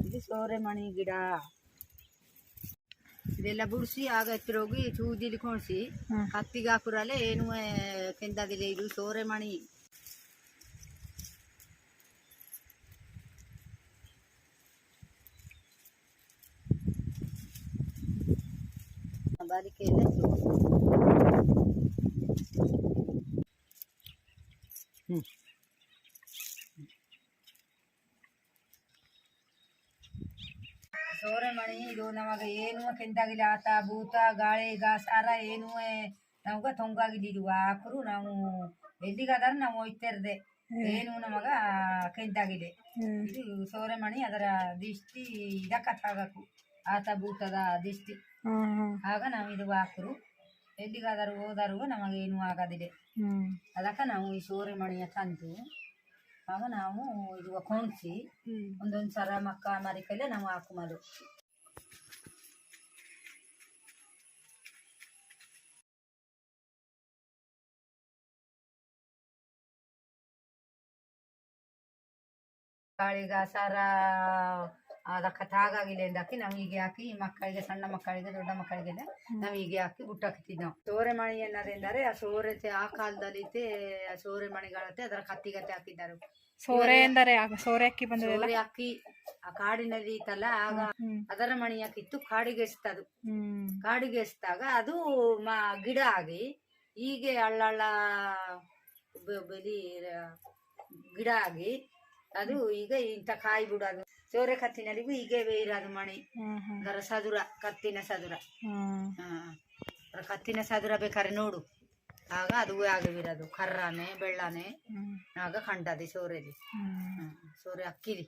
ಇದು ಸೋರೆಮಣಿ ಗಿಡ ಇದೆಲ್ಲ ಬುಡಿಸಿ ಆಗ ಹತ್ತಿರ ಹೋಗಿ ಸೂಜಿಲಿ ಕೊಣಿಸಿ ಹ್ಮ್. ಕತ್ತಿಗೆ ಹಾಕುರಲ್ಲೇ ಏನು ಕೆಂದಾಗಿದೆ ಇದು ಸೋರೆಮಣಿ ಬಾರಿಕೆ ಎಲ್ಲ ಸೋರೆಮಣಿ ಇದು ನಮಗ ಏನು ಕೆಂತಾಗಿಲ್ಲ ಆತ ಭೂತ ಗಾಳಿ ಗಾಸಾರ ಏನು ನಮಗ ತೊಂಗಾಗಿದ್ದು ಆಕರು ನಾವು ಎಲ್ಲಿಗಾದ್ರೆ ನಾವು ಹೋಯ್ತಾ ಇರ್ದೆ. ಏನು ನಮಗ ಕೆಂದಾಗಿದೆ ಇದು ಸೋರೆಮಣಿ ಅದರ ದಿಷ್ಟಿ ಇದಕ್ಕತ್ತಾಗಕು ಆತ ಭೂತದ ದಿಷ್ಟಿ. ಆಗ ನಾವು ಇದು ಹಾಕರು ಎಲ್ಲಿಗಾದರೂ ಹೋದರೂ ನಮಗೇನು ಆಗದಿದೆ ಹ್ಮ್. ಅದಕ್ಕೆ ನಾವು ಈ ಸೋರೆಮಣಿಯ ತಂದು ಆಗ ನಾವು ಇದು ಕೊಣಿಸಿ ಹ್ಮ್. ಒಂದೊಂದು ಸರ ಮಕ್ಕ ಮರಿಕಲ್ಲೇ ನಾವು ಹಾಕುಮದು ಕಾಳಿಗ ಸರ ಅದಕ್ಕೆ ತಾಗಾಗಿಲ್ಲ ಎಂದಾಕಿ ನಾವು ಹೀಗೆ ಹಾಕಿ ಮಕ್ಕಳಿಗೆ ಸಣ್ಣ ಮಕ್ಕಳಿಗೆ ದೊಡ್ಡ ಮಕ್ಕಳಿಗೆಲ್ಲ ನಾವು ಹೀಗೆ ಹಾಕಿ ಗುಟ್ಟಾಕ್ತಿದ್ವಿ ನಾವು. ಸೋರೆ ಮಣಿ ಎಂದರೆ ಆ ಸೋರೆ ಆ ಕಾಲದಲ್ಲಿ ಆ ಸೋರೆ ಮಣಿಗಳತ್ತೆ ಅದರ ಕತ್ತಿಗತ್ತೆ ಹಾಕಿದ್ದಾರೆ. ಸೋರೆ ಎಂದರೆ ಸೋರೆ ಅಕ್ಕಿ ಬಂದಿರಲ್ಲ ಸೋರೆ ಅಕ್ಕಿ ಆ ಕಾಡಿನಲ್ಲಿ ಇತ್ತಲ್ಲ ಆಗ ಅದರ ಮಣಿ ಹಾಕಿತ್ತು ಕಾಡಿಗೆ ಎಸ್ತದು. ಕಾಡಿಗೆ ಎಸ್ದಾಗ ಅದು ಮ ಗಿಡ ಆಗಿ ಹೀಗೆ ಅಳ್ಳಳ್ಳ ಬೆಲಿ ಗಿಡ ಆಗಿ ಅದು ಈಗ ಇಂಥ ಕಾಯಿ ಬಿಡೋದು ಸೋರೆ ಕತ್ತಿನಲ್ಲಿಗೂ ಹೀಗೆ ಇರೋದು ಮಣಿ. ಅದರ ಸದುರ ಕತ್ತಿನ ಸದುರ. ಹಾ. ಕತ್ತಿನ ಸದುರ ಬೇಕಾದ್ರೆ ನೋಡು. ಆಗ ಅದು ಆಗಿರೋದು ಕರ್ರಾನೆ ಬೆಳ್ಳಾನೆ ಆಗ ಕಂಡದಿ ಸೋರೆದಿ. ಸೋರೆ ಅಕ್ಕಿಲಿ.